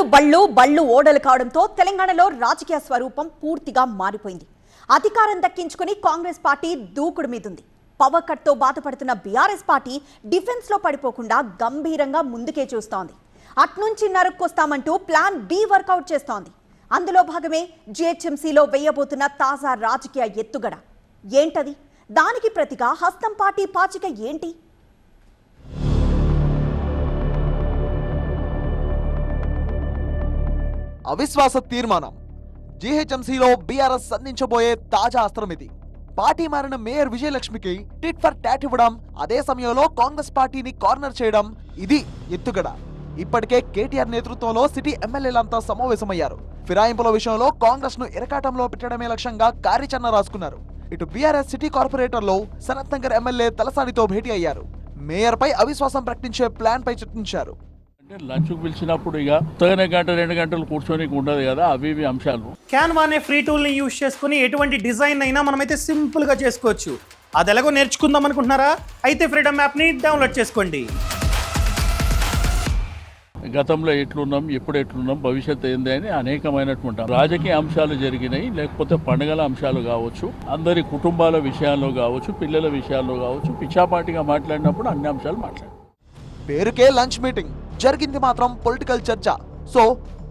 ఓడలు బళ్ళు బళ్ళు ఓడలు కావడంతో తెలంగాణలో రాజకీయ స్వరూపం పూర్తిగా మారిపోయింది. అధికారం దక్కించుకుని కాంగ్రెస్ పార్టీ దూకుడు మీదుంది. పవర్ కట్తో బాధపడుతున్న బీఆర్ఎస్ పార్టీ డిఫెన్స్లో పడిపోకుండా గంభీరంగా ముందుకే చూస్తోంది. అట్నుంచి నరుక్కొస్తామంటూ ప్లాన్ బి వర్కౌట్ చేస్తోంది. అందులో భాగమే జిహెచ్ఎంసీలో వేయబోతున్న తాజా రాజకీయ ఎత్తుగడ. ఏంటది? దానికి ప్రతిగా హస్తం పార్టీ పాచిక ఏంటి? అవిశ్వాస తీర్మానం. జీహెచ్ఎంసీలో బీఆర్ఎస్ సంధించబోయే తాజా అస్త్రం ఇది. పార్టీ మారిన మేయర్ విజయలక్ష్మికి టిట్ ఫర్ టాట్ ఇవ్వడం అదే సమయంలో కాంగ్రెస్ పార్టీని కార్నర్ చేయడం ఇది ఎత్తుగడ. ఇప్పటికే కేటీఆర్ నేతృత్వంలో సిటీ ఎమ్మెల్యేలంతా సమావేశమయ్యారు. ఫిరాయింపుల విషయంలో కాంగ్రెస్ను ఇరకాటంలో పెట్టడమే లక్ష్యంగా కార్యాచరణ రాసుకున్నారు. ఇటు బీఆర్ఎస్ సిటీ కార్పొరేటర్లో సనత్ నగర్ ఎమ్మెల్యే తలసానితో భేటీ అయ్యారు. మేయర్ పై అవిశ్వాసం ప్రకటించే ప్లాన్ పై చర్చించారు. లంచ్కి పిలిచినప్పుడు ఇక తగిన గంట రెండు గంటలు కూర్చోనికి ఉండదు కదా అవి ఇవి అంశాలు. క్యాన్వా అనే ఫ్రీ టూల్ని యూజ్ చేసుకుని ఎటువంటి డిజైన్ అయినా మనమైతే సింపుల్గా చేసుకోవచ్చు. అది ఎలాగో నేర్చుకుందాం అనుకుంటున్నారా? అయితే ఫ్రీడమ్ యాప్ని డౌన్లోడ్ చేసుకోండి. గతంలో ఎట్లున్నాం ఎప్పుడు ఎట్లున్నాం భవిష్యత్తు ఏంది అని అనేకమైనటువంటి రాజకీయ అంశాలు జరిగినాయి లేకపోతే పండుగల అంశాలు కావచ్చు అందరి కుటుంబాల విషయాల్లో కావచ్చు పిల్లల విషయాల్లో కావచ్చు పిచ్చాపాటిగా మాట్లాడినప్పుడు అన్ని అంశాలు మాట్లాడారు పేరుకే లంచ్ మీటింగ్. జరిగింది మాత్రం పొలిటికల్ చర్చ. సో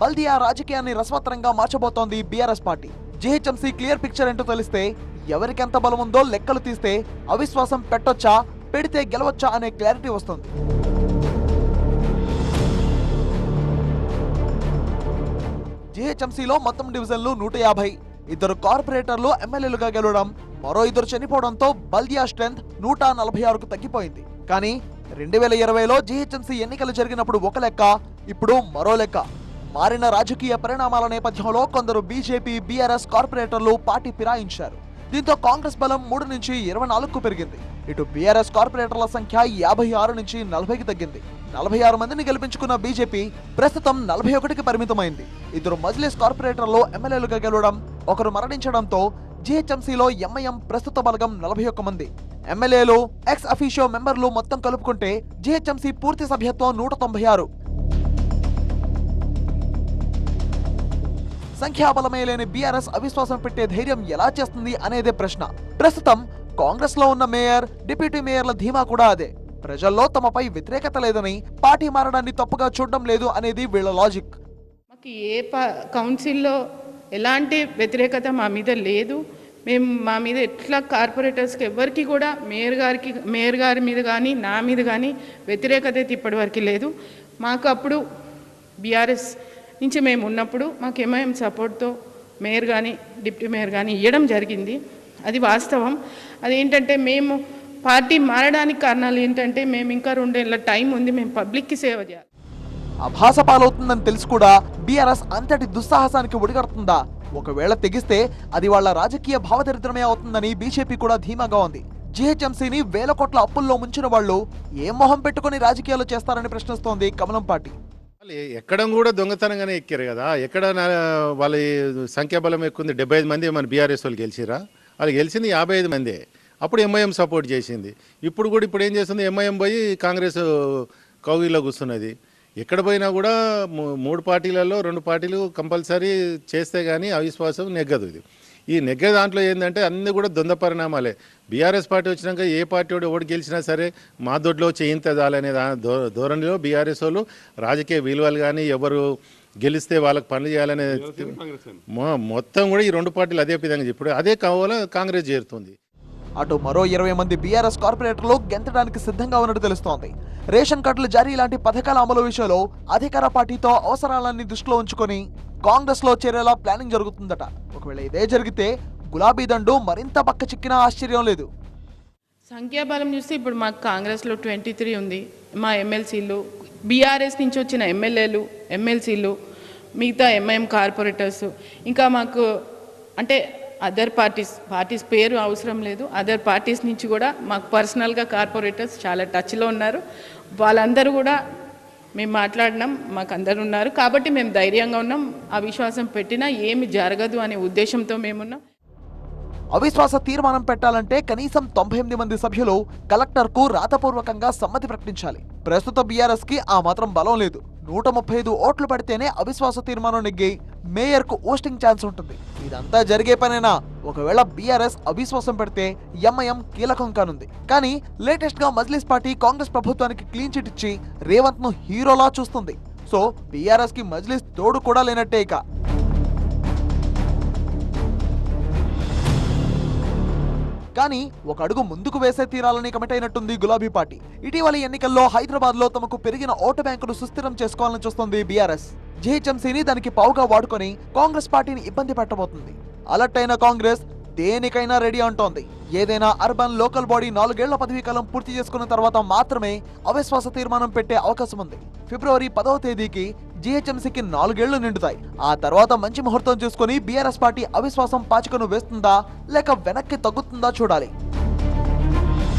బల్దియా రాజకీయాన్ని రసవత్తరంగా మార్చబోతోంది BRS party. GHMC clear picture ఏంటో తెలిస్తే ఎవరికెంత బలం ఉందో లెక్కలు తీస్తే అవిశ్వాసం పెట్టొచ్చా పెడితే గెలవచ్చా అనే క్లారిటీ వస్తుంది. జీహెచ్ఎంసీలో మొత్తం డివిజన్లు నూట యాభై. ఇద్దరు కార్పొరేటర్లు ఎమ్మెల్యేలుగా గెలవడం మరో ఇద్దరు చనిపోవడంతో బల్దియా స్ట్రెంత్ నూట నలభై ఆరుకు తగ్గిపోయింది. కానీ రెండు వేల ఇరవైలో జీహెచ్ఎంసీ ఎన్నికలు జరిగినప్పుడు ఒక లెక్క ఇప్పుడు మరో లెక్క. మారిన రాజకీయ పరిణామాల నేపథ్యంలో కొందరు బీజేపీ బీఆర్ఎస్ కార్పొరేటర్లు పార్టీ ఫిరాయించారు. దీంతో కాంగ్రెస్ బలం మూడు నుంచి ఇరవై నాలుగుకు పెరిగింది. ఇటు బీఆర్ఎస్ కార్పొరేటర్ల సంఖ్య యాభై ఆరు నుంచి నలభైకి తగ్గింది. నలభై ఆరు మందిని గెలిపించుకున్న బీజేపీ ప్రస్తుతం నలభై ఒకటికి పరిమితమైంది. ఇద్దరు మజ్లిస్ కార్పొరేటర్లు ఎమ్మెల్యేలుగా గెలవడం ఒకరు మరణించడంతో జీహెచ్ఎంసీలో ఎంఐఎం ప్రస్తుత బలగం నలభై ఒక్క మంది. ఎమ్మెల్యేలు ఎక్స్ అఫీషియో మెంబర్లు మొత్తం కలుపుకుంటే జీహెచ్ఎంసీ పూర్తి సభ్యత్వం నూట తొంభై ఆరు. సంఖ్యాబలమే లేని బీఆర్ఎస్ అవిశ్వాసం పెట్టే ధైర్యం ఎలా చేస్తుంది అనేదే ప్రశ్న. ప్రస్తుతం కాంగ్రెస్లో ఉన్న మేయర్ డిప్యూటీ మేయర్ల ధీమా కూడా అదే. ప్రజల్లో తమపై వ్యతిరేకత లేదని పార్టీ మారడాన్ని తప్పుగా చూడడం లేదు అనేది వీళ్ళ లాజిక్ మాకు ఏ కౌన్సిల్లో ఎలాంటి వ్యతిరేకత మా మీద లేదు. మేము మా మీద ఎట్లా కార్పొరేటర్స్కి ఎవరికి కూడా మేయర్ గారికి మేయర్ గారి మీద కానీ నా మీద కానీ వ్యతిరేకత అయితే ఇప్పటివరకు లేదు. మాకు అప్పుడు బీఆర్ఎస్ నుంచి మేము ఉన్నప్పుడు మాకు ఎంఐఎం సపోర్ట్తో మేయర్ కానీ డిప్యూటీ మేయర్ కానీ ఇవ్వడం జరిగింది. అది వాస్తవం. అదేంటంటే మేము పార్టీ మారడానికి కారణాలు ఏంటంటే మేము ఇంకా రెండేళ్ళ టైం ఉంది మేము పబ్లిక్కి సేవ చేయాలి. అభాస పాలవుతుందని తెలిసి కూడా బీఆర్ఎస్ అంతటి దుస్సాహసానికి ఒడిగడుతుందా? ఒకవేళ తెగిస్తే అది వాళ్ళ రాజకీయ భావదరిద్రమే అవుతుందని బీజేపీ కూడా ధీమాగా ఉంది. జీహెచ్ఎంసీని వేల కోట్ల అప్పుల్లో ముంచిన వాళ్ళు ఏ మొహం పెట్టుకుని రాజకీయాలు చేస్తారని ప్రశ్నిస్తోంది కమలం పార్టీ ఎక్కడ కూడా దొంగతనంగానే ఎక్కారు కదా. ఎక్కడ వాళ్ళ సంఖ్యాబలం ఎక్కువ ఉంది డెబ్బై ఐదు మంది మన బీఆర్ఎస్ వాళ్ళు గెలిచిరా? వాళ్ళు గెలిచింది యాభై ఐదు మందే. అప్పుడు ఎంఐఎం సపోర్ట్ చేసింది. ఇప్పుడు కూడా ఇప్పుడు ఏం చేస్తుంది? ఎంఐఎం పోయి కాంగ్రెస్ కౌగిల్లో కూర్చున్నది. ఎక్కడ పోయినా కూడా మూడు పార్టీలలో రెండు పార్టీలు కంపల్సరీ చేస్తే కానీ అవిశ్వాసం నెగ్గదు ఇది. ఈ నెగ్గే దాంట్లో ఏంటంటే అన్ని కూడా ద్వంద్వ పరిణామాలే. బీఆర్ఎస్ పార్టీ వచ్చినాక ఏ పార్టీ వాడు ఎవడు గెలిచినా సరే మా దొడ్లో ధో ధోరణిలో బీఆర్ఎస్ వాళ్ళు రాజకీయ విలువలు కానీ ఎవరు గెలిస్తే వాళ్ళకి పనులు చేయాలనే మొత్తం కూడా ఈ రెండు పార్టీలు అదే విధంగా ఇప్పుడు అదే కావాల కాంగ్రెస్ చేరుతుంది. అటు మరో ఇరవై మంది బీఆర్ఎస్ కార్పొరేటర్లు గెంతడానికి సిద్ధంగా ఉన్నట్టు తెలుస్తోంది. రేషన్ కార్డుల జారీ లాంటి పథకాల అమలు విషయంలో అధికార పార్టీతో అవసరాలన్నీ దృష్టిలో ఉంచుకొని కాంగ్రెస్లో చేరేలా ప్లానింగ్ జరుగుతుందట. ఒకవేళ ఇదే జరిగితే గులాబీ దండు మరింత పక్క చిక్కినా ఆశ్చర్యం లేదు. సంఖ్యాబలం చూస్తే ఇప్పుడు మాకు కాంగ్రెస్లో ట్వంటీ త్రీ ఉంది. మా ఎమ్మెల్సీలు బీఆర్ఎస్ నుంచి వచ్చిన ఎమ్మెల్యేలు ఎమ్మెల్సీలు మిగతా ఎంఐఎం కార్పొరేటర్స్ ఇంకా మాకు అంటే అదర్ పార్టీస్ పార్టీస్ పేరు అవసరం లేదు. అదర్ పార్టీస్ నుంచి కూడా మాకు పర్సనల్గా కార్పొరేటర్స్ చాలా టచ్లో ఉన్నారు. వాళ్ళందరూ కూడా మేము మాట్లాడినాం మాకు అందరు ఉన్నారు. కాబట్టి మేము ధైర్యంగా ఉన్నాం. అవిశ్వాసం పెట్టినా ఏమి జరగదు అనే ఉద్దేశంతో మేమున్నాం అవిశ్వాస తీర్మానం పెట్టాలంటే కనీసం తొంభై ఎనిమిది మంది సభ్యులు కలెక్టర్కు రాతపూర్వకంగా సమ్మతి ప్రకటించాలి. ప్రస్తుత బీఆర్ఎస్కి ఆ మాత్రం బలం లేదు. నూట ముప్పై ఐదు ఓట్లు పడితేనే అవిశ్వాస తీర్మానం నెగ్గి మేయర్కు ఓస్టింగ్ ఛాన్స్ ఉంటుంది. ఇదంతా జరిగే పనేనా? ఒకవేళ బీఆర్ఎస్ అవిశ్వాసం పెడితే ఎంఐఎం కీలకం కానుంది. కానీ లేటెస్ట్గా మజ్లిస్ పార్టీ కాంగ్రెస్ ప్రభుత్వానికి క్లీన్ చిట్ ఇచ్చి రేవంత్ను హీరోలా చూస్తుంది. సో బీఆర్ఎస్కి మజ్లిస్ తోడు కూడా లేనట్టే ఇక. కానీ ఒక అడుగు ముందుకు వేసే తీరాలని కమిట్ అయినట్టుంది గులాబీ పార్టీ. ఇటీవలి ఎన్నికల్లో హైదరాబాద్లో తమకు పెరిగిన ఓటు బ్యాంకును సుస్థిరం చేసుకోవాలని చూస్తుంది బీఆర్ఎస్. జీహెచ్ఎంసీని దానికి పావుగా వాడుకొని కాంగ్రెస్ పార్టీని ఇబ్బంది పెట్టబోతుంది. అలర్ట్ అయిన కాంగ్రెస్ దేనికైనా రెడీ అంటోంది. ఏదైనా అర్బన్ లోకల్ బాడీ నాలుగేళ్ళ పదవీ కాలం పూర్తి చేసుకున్న తర్వాత మాత్రమే అవిశ్వాస తీర్మానం పెట్టే అవకాశం ఉంది. ఫిబ్రవరి పదవ తేదీకి జీహెచ్ఎంసీకి నాలుగేళ్ళు నిండుతాయి. ఆ తర్వాత మంచి ముహూర్తం చూసుకొని బీఆర్ఎస్ పార్టీ అవిశ్వాసం పాచికను వేస్తుందా లేక వెనక్కి తగ్గుతుందా చూడాలి.